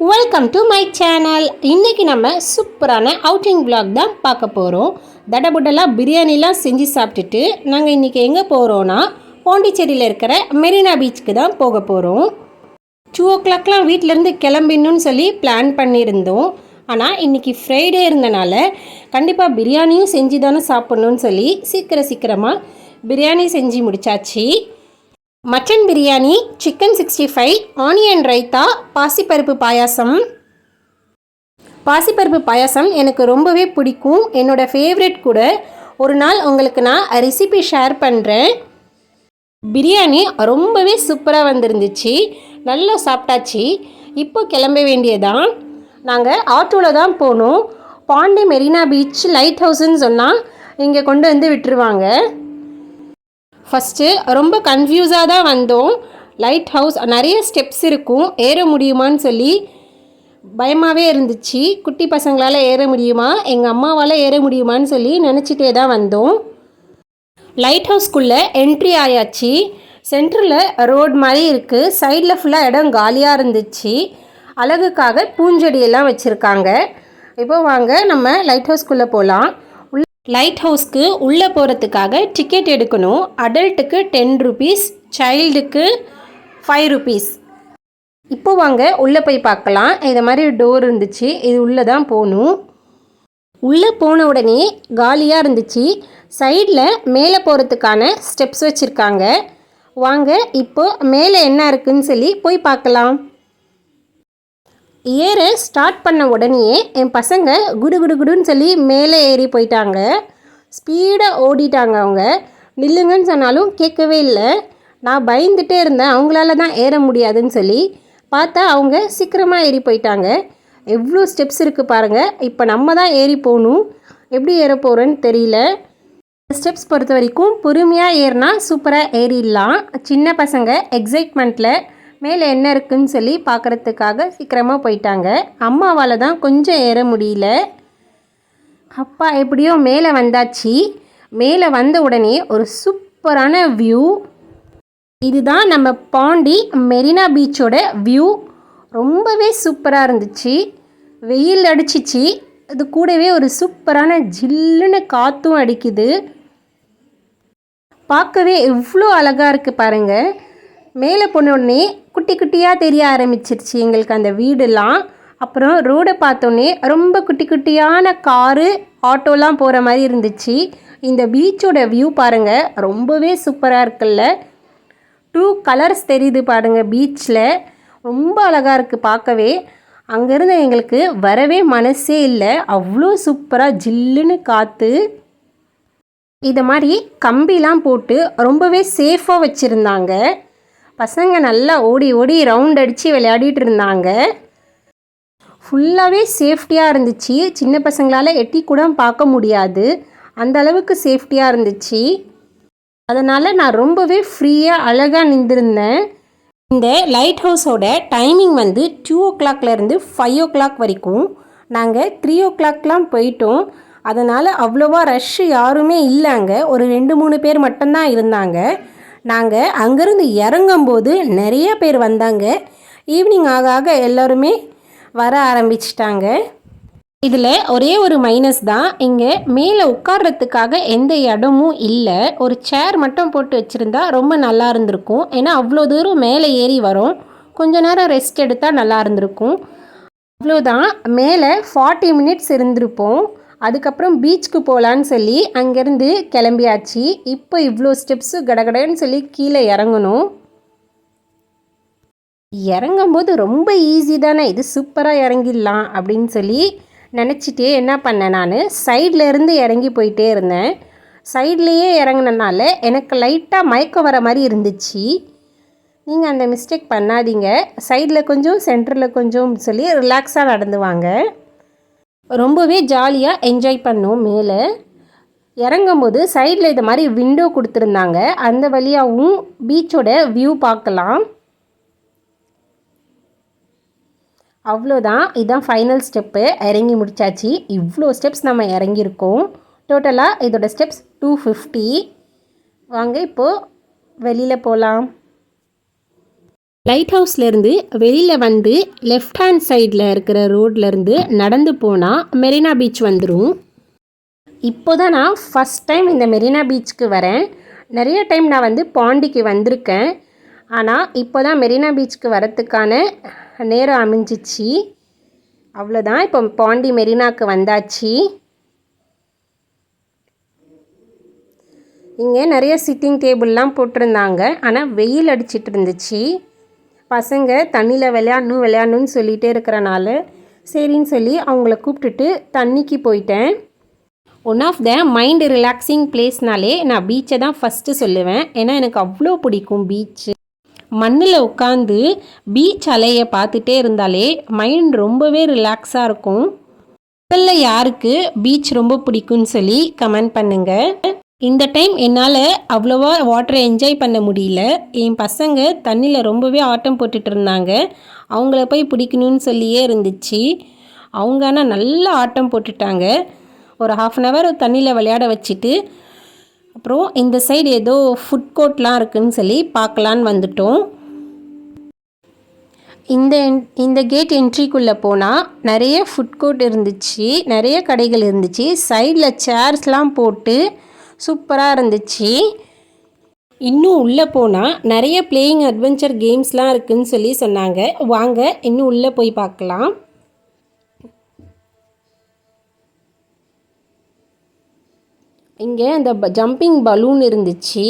Welcome to my channel இன்றைக்கி நம்ம சூப்பரான அவுட்டிங் பிளாக் தான் பார்க்க போகிறோம் தடபுடலாக பிரியாணிலாம் செஞ்சு சாப்பிட்டுட்டு நாங்கள் இன்றைக்கி எங்கே போகிறோன்னா பாண்டிச்சேரியில் இருக்கிற மெரினா பீச்சுக்கு தான் போக போகிறோம் டூ ஓ கிளாக்லாம் வீட்டிலேருந்து கிளம்பிடணும்னு சொல்லி பிளான் பண்ணியிருந்தோம். ஆனால் இன்றைக்கி ஃப்ரைடே இருந்தனால கண்டிப்பாக பிரியாணியும் செஞ்சு தானே சாப்பிட்ணுன்னு சொல்லி சீக்கிரம் சீக்கிரமாக பிரியாணி செஞ்சு முடித்தாச்சு mutton biryani chicken sixty five onion raita பாசிப்பருப்பு பாயாசம். பாசிப்பருப்பு பாயாசம் எனக்கு ரொம்பவே பிடிக்கும். என்னோடய ஃபேவரெட் கூட. ஒரு நாள் உங்களுக்கு நான் ரெசிபி ஷேர் பண்ணுறேன் பிரியாணி ரொம்பவே சூப்பராக வந்திருந்துச்சு. நல்லா சாப்பிட்டாச்சு. இப்போ கிளம்ப வேண்டியதான் நாங்கள் ஆட்டோவில் தான் போனோம். பாண்டி மெரினா பீச் லைட் ஹவுஸ்ன்னு சொன்னால் இங்கே கொண்டு வந்து விட்டுருவாங்க. ஃபஸ்ட்டு ரொம்ப கன்ஃபியூஸாக தான் வந்தோம். லைட் ஹவுஸ் நிறைய ஸ்டெப்ஸ் இருக்கும். ஏற முடியுமான்னு சொல்லி பயமாகவே இருந்துச்சு. குட்டி பசங்களால் ஏற முடியுமா? எங்கள் அம்மாவால் ஏற முடியுமான்னு சொல்லி நினச்சிட்டே தான் வந்தோம். லைட் ஹவுஸ்க்குள்ளே என்ட்ரி ஆயாச்சு. சென்டரில் ரோட் மாதிரி இருக்குது சைடில் ஃபுல்லாக இடம் காலியாக இருந்துச்சு. அழகுக்காக பூஞ்செடியெல்லாம் வச்சுருக்காங்க. இப்போ வாங்க நம்ம லைட் ஹவுஸ்க்குள்ளே போகலாம் லைட் ஹவுஸ்க்கு உள்ளே போகிறதுக்காக டிக்கெட் எடுக்கணும். அடல்ட்டுக்கு டென் ருபீஸ் சைல்டுக்கு ஃபைவ் ருபீஸ் இப்போ வாங்க உள்ளே போய் பார்க்கலாம். இது மாதிரி டோர் இருந்துச்சு. இது உள்ளே தான் போகணும். உள்ளே போன உடனே காலியாக இருந்துச்சு. சைடில் மேலே போகிறதுக்கான ஸ்டெப்ஸ் வச்சுருக்காங்க. வாங்க இப்போ மேலே என்ன இருக்குதுன்னு சொல்லி போய் பார்க்கலாம். ஏற ஸ்டார்ட் பண்ண உடனேயே என் பசங்க குடு குடு குடுன்னு சொல்லி மேலே ஏறி போயிட்டாங்க. ஸ்பீடாக ஓடிட்டாங்க அவங்க. நில்லுங்கன்னு சொன்னாலும் கேட்கவே இல்லை. நான் பயந்துட்டே இருந்தேன். அவங்களால தான் ஏற முடியாதுன்னு சொல்லி பார்த்தா அவங்க சீக்கிரமாக ஏறி போயிட்டாங்க. எவ்வளோ ஸ்டெப்ஸ் இருக்குது பாருங்கள் இப்போ நம்ம தான் ஏறி போகணும். எப்படி ஏற போகிறோன்னு தெரியல. ஸ்டெப்ஸ் பொறுத்த வரைக்கும் பொறுமையாக ஏறினா சூப்பராக ஏறிடலாம். சின்ன பசங்க எக்ஸைட்மெண்ட்டில் மேலே என்ன இருக்குன்னு சொல்லி பார்க்குறதுக்காக சீக்கிரமாக போயிட்டாங்க. அம்மாவால் தான் கொஞ்சம் ஏற முடியல. அப்பா எப்படியோ மேலே வந்தாச்சு. மேலே வந்த உடனே ஒரு சூப்பரான வியூ இதுதான் நம்ம பாண்டி மெரினா பீச்சோட வியூ ரொம்பவே சூப்பராக இருந்துச்சு. வெயில் அடிச்சிச்சு. அது கூடவே ஒரு சூப்பரான ஜில்லுன்னு காற்றும் அடிக்குது. பார்க்கவே எவ்வளோ அழகாக இருக்குது பாருங்கள் மேலே போனோடனே குட்டி குட்டியாக தெரிய ஆரம்பிச்சிருச்சு எங்களுக்கு அந்த வீடெல்லாம். அப்புறம் ரோடை பார்த்தோன்னே ரொம்ப குட்டி குட்டியான காரு ஆட்டோலாம் போகிற மாதிரி இருந்துச்சு. இந்த பீச்சோட வியூ பாருங்கள் ரொம்பவே சூப்பராக இருக்குல்ல. டூ கலர்ஸ் தெரியுது பாருங்கள் பீச்சில் ரொம்ப அழகாக இருக்குது பார்க்கவே. அங்கேருந்து எங்களுக்கு வரவே மனசே இல்லை. அவ்வளோ சூப்பராக ஜில்லுன்னு காற்று இதை மாதிரி கம்பிலாம் போட்டு ரொம்பவே சேஃபாக வச்சுருந்தாங்க. பசங்க நல்லா ஓடி ஓடி ரவுண்ட் அடித்து விளையாடிட்டு இருந்தாங்க. ஃபுல்லாகவே சேஃப்டியாக இருந்துச்சு. சின்ன பசங்களால் எட்டி கூட பார்க்க முடியாது. அந்த அளவுக்கு சேஃப்டியாக இருந்துச்சு. அதனால் நான் ரொம்பவே ஃப்ரீயாக அழகாக நின்றுருந்தேன். இந்த லைட் ஹவுஸோட டைமிங் வந்து டூ ஓ கிளாக்லேருந்து ஃபைவ் ஓ கிளாக் வரைக்கும். நாங்கள் த்ரீ ஓ கிளாக்லாம் போயிட்டோம். அதனால் அவ்வளோவா ரஷ்ஷு யாருமே இல்லைங்க. ஒரு ரெண்டு மூணு பேர் மட்டும்தான் இருந்தாங்க. நாங்கள் அங்கேருந்து இறங்கும்போது நிறைய பேர் வந்தாங்க. ஈவினிங் ஆக ஆக எல்லோருமே வர ஆரம்பிச்சிட்டாங்க. இதில் ஒரே ஒரு மைனஸ் தான். இங்கே மேலே உட்கார்றதுக்காக எந்த இடமும் இல்லை. ஒரு சேர் மட்டும் போட்டு வச்சுருந்தா ரொம்ப நல்லா இருந்திருக்கும். ஏன்னா அவ்வளோ தூரம் மேலே ஏறி வரும். கொஞ்ச நேரம் ரெஸ்ட் எடுத்தால் நல்லா இருந்திருக்கும். அவ்வளோதான் மேலே ஃபார்ட்டி மினிட்ஸ் இருந்திருப்போம். அதுக்கப்புறம் பீச்சுக்கு போகலான்னு சொல்லி அங்கேருந்து கிளம்பியாச்சு. இப்போ இவ்வளோ ஸ்டெப்ஸு கடகடன்னு சொல்லி கீழே இறங்கணும். இறங்கும்போது ரொம்ப ஈஸி தானே இது சூப்பராக இறங்கிடலாம் அப்படின்னு சொல்லி நினச்சிட்டே என்ன பண்ணேன் நான் சைடில் இருந்து இறங்கி போயிட்டே இருந்தேன். சைட்லேயே இறங்கினனால எனக்கு லைட்டாக மயக்கம் வர மாதிரி இருந்துச்சு. நீங்கள் அந்த மிஸ்டேக் பண்ணாதீங்க. சைடில் கொஞ்சம் சென்டரில் கொஞ்சம் சொல்லி ரிலாக்ஸாக நடந்து வாங்க ரொம்பவே ஜாலியாக என்ஜாய் பண்ணோம் மேலே. இறங்கும்போது சைடில் இது மாதிரி விண்டோ கொடுத்துருந்தாங்க. அந்த வழியாகவும் பீச்சோட வியூ பார்க்கலாம். அவ்வளோதான். இதுதான் ஃபைனல் ஸ்டெப்பு இறங்கி முடிச்சாச்சு. இவ்வளோ ஸ்டெப்ஸ் நம்ம இறங்கியிருக்கோம். டோட்டலாக இதோட ஸ்டெப்ஸ் டூ ஃபிஃப்டி வாங்க இப்போது வெளியில் போகலாம் லைட் ஹவுஸ்லேருந்து வெளியில் வந்து லெஃப்ட் ஹேண்ட் சைடில் இருக்கிற ரோட்லேருந்து நடந்து போனால் மெரினா பீச் வந்துடும் இப்போ தான் நான் ஃபஸ்ட் டைம் இந்த மெரினா பீச்சுக்கு வரேன். நிறைய டைம் நான் வந்து பாண்டிக்கு வந்திருக்கேன். ஆனால் இப்போ தான் மெரினா பீச்சுக்கு வரத்துக்கான நேரம் அமைஞ்சிச்சு. அவ்வளோதான் இப்போ பாண்டி மெரினாக்கு வந்தாச்சு. இங்கே நிறைய சிட்டிங் டேபிள்லாம் போட்டிருந்தாங்க. ஆனால் வெயில் அடிச்சிட்டு இருந்துச்சு. பசங்க தண்ணியில் விளையாடணும் விளையாடணும்னு சொல்லிகிட்டே இருக்கிறனால சரின்னு சொல்லி அவங்கள கூப்பிட்டுட்டு தண்ணிக்கு போயிட்டேன். One of the mind relaxing பிளேஸ்னாலே நான் பீச்சை தான் ஃபஸ்ட்டு சொல்லுவேன். ஏன்னா எனக்கு அவ்வளோ பிடிக்கும் பீச்சு மண்ணில் உட்காந்து பீச் அலையை பார்த்துட்டே இருந்தாலே மைண்ட் ரொம்பவே ரிலாக்ஸாக இருக்கும். முதல்ல யாருக்கு பீச் ரொம்ப பிடிக்கும்னு சொல்லி கமெண்ட் பண்ணுங்கள் இந்த டைம் என்னால் அவ்வளோவா வாட்டரை என்ஜாய் பண்ண முடியல. என் பசங்க தண்ணியில் ரொம்பவே ஆட்டம் போட்டுட்டு இருந்தாங்க. அவங்கள போய் பிடிக்கணும்னு சொல்லியே இருந்துச்சு. அவங்க ஆனால் நல்லா ஆட்டம் போட்டுட்டாங்க. ஒரு ஹாஃப் அன் ஹவர் தண்ணியில் விளையாட வச்சுட்டு அப்புறம் இந்த சைடு ஏதோ ஃபுட் கோர்ட்லாம் இருக்குதுன்னு சொல்லி பார்க்கலான்னு வந்துட்டோம். இந்த இந்த கேட் என்ட்ரிக்குள்ளே போனால் நிறைய ஃபுட் கோர்ட் இருந்துச்சு. நிறைய கடைகள் இருந்துச்சு. சைடில் சேர்ஸ்லாம் போட்டு சூப்பராக இருந்துச்சு. இன்னும் உள்ளே போனால் நிறைய பிளேயிங் அட்வென்ச்சர் கேம்ஸ்லாம் இருக்குதுன்னு சொல்லி சொன்னாங்க. வாங்க இன்னும் உள்ளே போய் பார்க்கலாம். இங்கே அந்த ஜம்பிங் பலூன் இருந்துச்சு.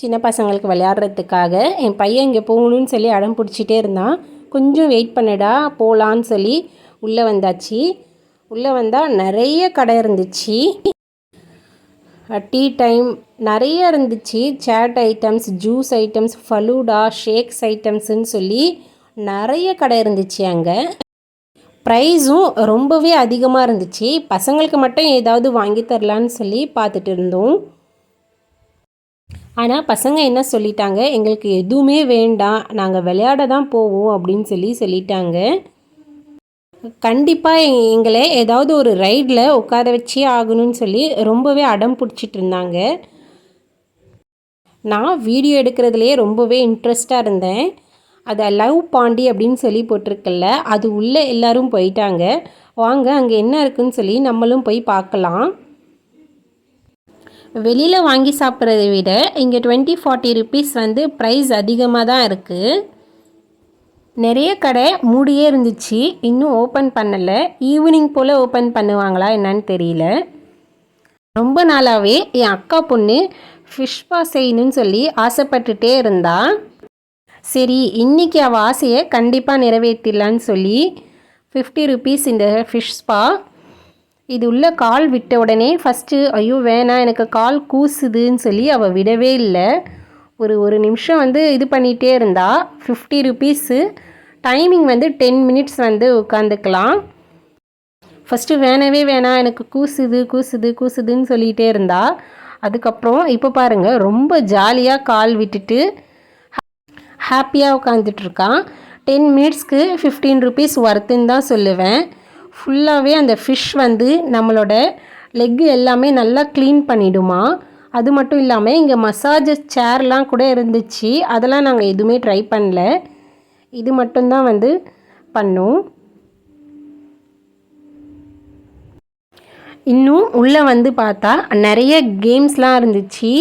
சின்ன பசங்களுக்கு விளையாடுறதுக்காக. என் பையன் இங்கே போகணுன்னு சொல்லி அடம் பிடிச்சிட்டே இருந்தான். கொஞ்சம் வெயிட் பண்ணடா போகலான்னு சொல்லி உள்ளே வந்தாச்சு. உள்ளே வந்தால் நிறைய கடை இருந்துச்சு. டீ டைம் நிறைய இருந்துச்சு. Chaat items juice items falooda shakes ஐட்டம்ஸுன்னு சொல்லி நிறைய கடை இருந்துச்சு அங்கே. ப்ரைஸும் ரொம்பவே அதிகமாக இருந்துச்சு. பசங்களுக்கு மட்டும் ஏதாவது வாங்கி தரலான்னு சொல்லி பார்த்துட்டு இருந்தோம். ஆனால் பசங்க என்ன சொல்லிட்டாங்க? எங்களுக்கு எதுவுமே வேண்டாம். நாங்கள் விளையாட தான் போவோம் அப்படின்னு சொல்லி சொல்லிட்டாங்க. கண்டிப்பாக எங்களை ஏதாவது ஒரு ரைடில் உட்கார வச்சே ஆகணும்னு சொல்லி ரொம்பவே அடம் பிடிச்சிட்டு இருந்தாங்க. நான் வீடியோ எடுக்கிறதுலையே ரொம்பவே இன்ட்ரெஸ்டாக இருந்தேன். அதை லவ் பாண்டி அப்படின்னு சொல்லி போட்டிருக்கல அது உள்ளே எல்லோரும் போயிட்டாங்க. வாங்க அங்கே என்ன இருக்குன்னு சொல்லி நம்மளும் போய் பார்க்கலாம். வெளியில் வாங்கி சாப்பிட்றத விட இங்கே டுவெண்ட்டி ஃபார்ட்டி ருபீஸ் வந்து ப்ரைஸ் அதிகமாக தான் இருக்குது நிறைய கடை மூடியே இருந்துச்சு. இன்னும் ஓப்பன் பண்ணலை. ஈவினிங் போல் ஓப்பன் பண்ணுவாங்களா என்னன்னு தெரியல. ரொம்ப நாளாகவே என் அக்கா பொண்ணு ஃபிஷ்பா செய்யணும்னு சொல்லி ஆசைப்பட்டுட்டே இருந்தாள் சரி இன்றைக்கி அவள் ஆசையை கண்டிப்பாக நிறைவேற்றிடலான்னு சொல்லி ஃபிஃப்டி ருபீஸ் இந்த ஃபிஷ் ஸ்பா இது உள்ள கால் விட்ட உடனே ஃபஸ்ட்டு ஐயோ வேணாம் எனக்கு கால் கூசுதுன்னு சொல்லி அவள் விடவே இல்லை. ஒரு ஒரு நிமிஷம் வந்து இது பண்ணிகிட்டே இருந்தா. ஃபிஃப்டி ருபீஸு டைமிங் வந்து டென் மினிட்ஸ் வந்து உட்காந்துக்கலாம் ஃபஸ்ட்டு வேணவே வேணாம் எனக்கு கூசுது கூசுது கூசுதுன்னு சொல்லிகிட்டே இருந்தா. அதுக்கப்புறம் இப்போ பாருங்கள் ரொம்ப ஜாலியாக கால் விட்டுட்டு ஹாப்பியாக உட்காந்துட்ருக்கான் டென் மினிட்ஸ்க்கு ஃபிஃப்டீன் ருபீஸ் ஒர்த்துன்னு தான் சொல்லுவேன். ஃபுல்லாகவே அந்த ஃபிஷ் வந்து நம்மளோட லெக்கு எல்லாமே நல்லா க்ளீன் பண்ணிவிடுமா அது மட்டும் இல்லாமல் இங்கே மசாஜ் சேர்லாம் கூட இருந்துச்சு. அதெல்லாம் நாங்கள் எதுவுமே ட்ரை பண்ணல. இது மட்டும்தான் வந்து பண்ணும். இன்னும் உள்ளே வந்து பார்த்தா நிறைய கேம்ஸ்லாம் இருந்துச்சு.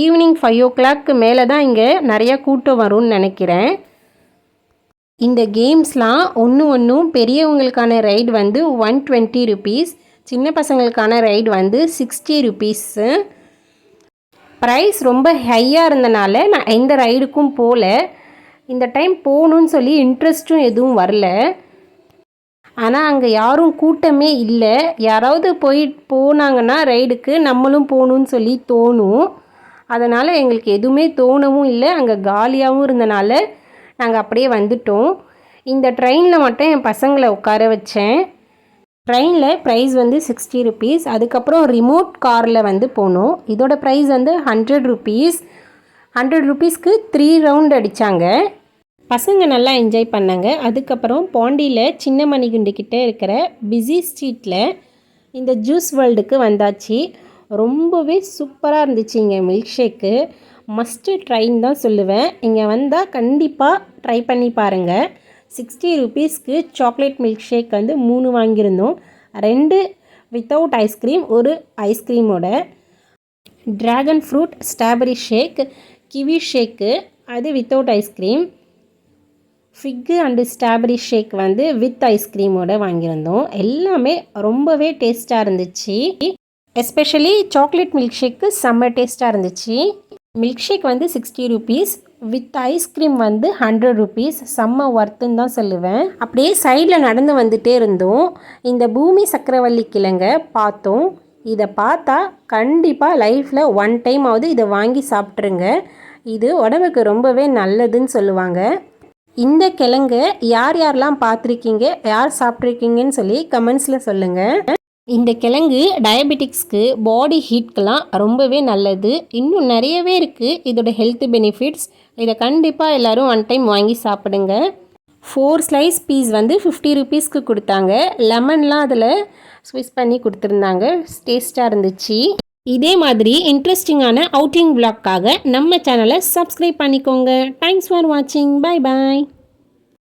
ஈவினிங் ஃபைவ் ஓ கிளாக்கு மேலே தான் இங்கே நிறையா கூட்டம் வரும்னு நினைக்கிறேன். இந்த கேம்ஸ்லாம் ஒன்று ஒன்றும் பெரியவங்களுக்கான ரைடு வந்து ஒன் டுவெண்ட்டி ருபீஸ் சின்ன பசங்களுக்கான ரைடு வந்து சிக்ஸ்டி ருபீஸு ப்ரைஸ் ரொம்ப ஹையாக இருந்தனால நான் எந்த ரைடுக்கும் போகல இந்த டைம் போகணுன்னு சொல்லி இன்ட்ரெஸ்ட்டும் எதுவும் வரல. ஆனால் அங்கே யாரும் கூட்டமே இல்லை. யாராவது போய் போனாங்கன்னா ரைடுக்கு நம்மளும் போகணுன்னு சொல்லி தோணும். அதனால் எங்களுக்கு எதுவுமே தோணவும் இல்லை. அங்கே காலியாகவும் இருந்தனால நாங்கள் அப்படியே வந்துட்டோம். இந்த ட்ரெயினில் மட்டும் என் பசங்களை உட்கார வச்சேன். ட்ரெயினில் ப்ரைஸ் வந்து சிக்ஸ்டி ருபீஸ் அதுக்கப்புறம் ரிமோட் காரில் வந்து போனோம். இதோட ப்ரைஸ் வந்து ஹண்ட்ரட் ருபீஸ் ஹண்ட்ரட் ருபீஸ்க்கு த்ரீ ரவுண்ட் அடித்தாங்க பசங்க நல்லா என்ஜாய் பண்ணாங்க. அதுக்கப்புறம் பாண்டியில் சின்ன மணிகுண்டு கிட்டே இருக்கிற பிஸி ஸ்ட்ரீட்டில் இந்த ஜூஸ் வேர்ல்டுக்கு வந்தாச்சு. ரொம்பவே சூப்பராக இருந்துச்சு இங்கே மில்க் ஷேக்கு மஸ்ட்டு ட்ரைன்னு தான் சொல்லுவேன். இங்கே வந்தால் கண்டிப்பாக ட்ரை பண்ணி பாருங்கள் சிக்ஸ்டி ருபீஸ்க்கு சாக்லேட் மில்க் ஷேக் வந்து மூணு வாங்கியிருந்தோம். ரெண்டு வித்தவுட் ஐஸ்கிரீம் ஒரு ஐஸ்கிரீமோட dragon fruit strawberry shake kiwi shake அது without ice cream fig and strawberry shake வந்து வித் ஐஸ்கிரீமோடு வாங்கியிருந்தோம். எல்லாமே ரொம்பவே டேஸ்ட்டாக இருந்துச்சு. எஸ்பெஷலி சாக்லேட் மில்க் ஷேக்கு செம்ம டேஸ்ட்டாக இருந்துச்சு. மில்க் ஷேக் வந்து sixty rupees with ice cream வந்து ஹண்ட்ரட் ருபீஸ் செம்ம ஒர்த்துன்னு தான் சொல்லுவேன். அப்படியே சைடில் நடந்து வந்துகிட்டே இருந்தோம். இந்த பூமி சக்கரவள்ளி கிழங்க பார்த்தோம். இதை பார்த்தா கண்டிப்பாக லைஃப்பில் ஒன் டைம் இதை வாங்கி சாப்பிட்ருங்க இது உடம்புக்கு ரொம்பவே நல்லதுன்னு சொல்லுவாங்க. இந்த கிழங்கு யார் யாரெல்லாம் பார்த்துருக்கீங்க? யார் சாப்பிட்ருக்கீங்கன்னு சொல்லி கமெண்ட்ஸில் சொல்லுங்கள் இந்த கிழங்கு டயபெட்டிக்ஸ்க்கு பாடி ஹீட்க்கெலாம் ரொம்பவே நல்லது. இன்னும் நிறையவே இருக்குது இதோட ஹெல்த் பெனிஃபிட்ஸ் இதை கண்டிப்பாக எல்லோரும் ஒன் டைம் வாங்கி சாப்பிடுங்க. ஃபோர் ஸ்லைஸ் பீஸ் வந்து ஃபிஃப்டி ருபீஸ்க்கு கொடுத்தாங்க. லெமன்லாம் அதில் ஸ்விஸ் பண்ணி கொடுத்துருந்தாங்க. டேஸ்ட்டாக இருந்துச்சு. இதே மாதிரி இன்ட்ரெஸ்டிங்கான அவுட்டிங் விளாக்காக நம்ம சேனலை சப்ஸ்கிரைப் பண்ணிக்கோங்க. தேங்க்ஸ் ஃபார் வாட்சிங் பை பாய்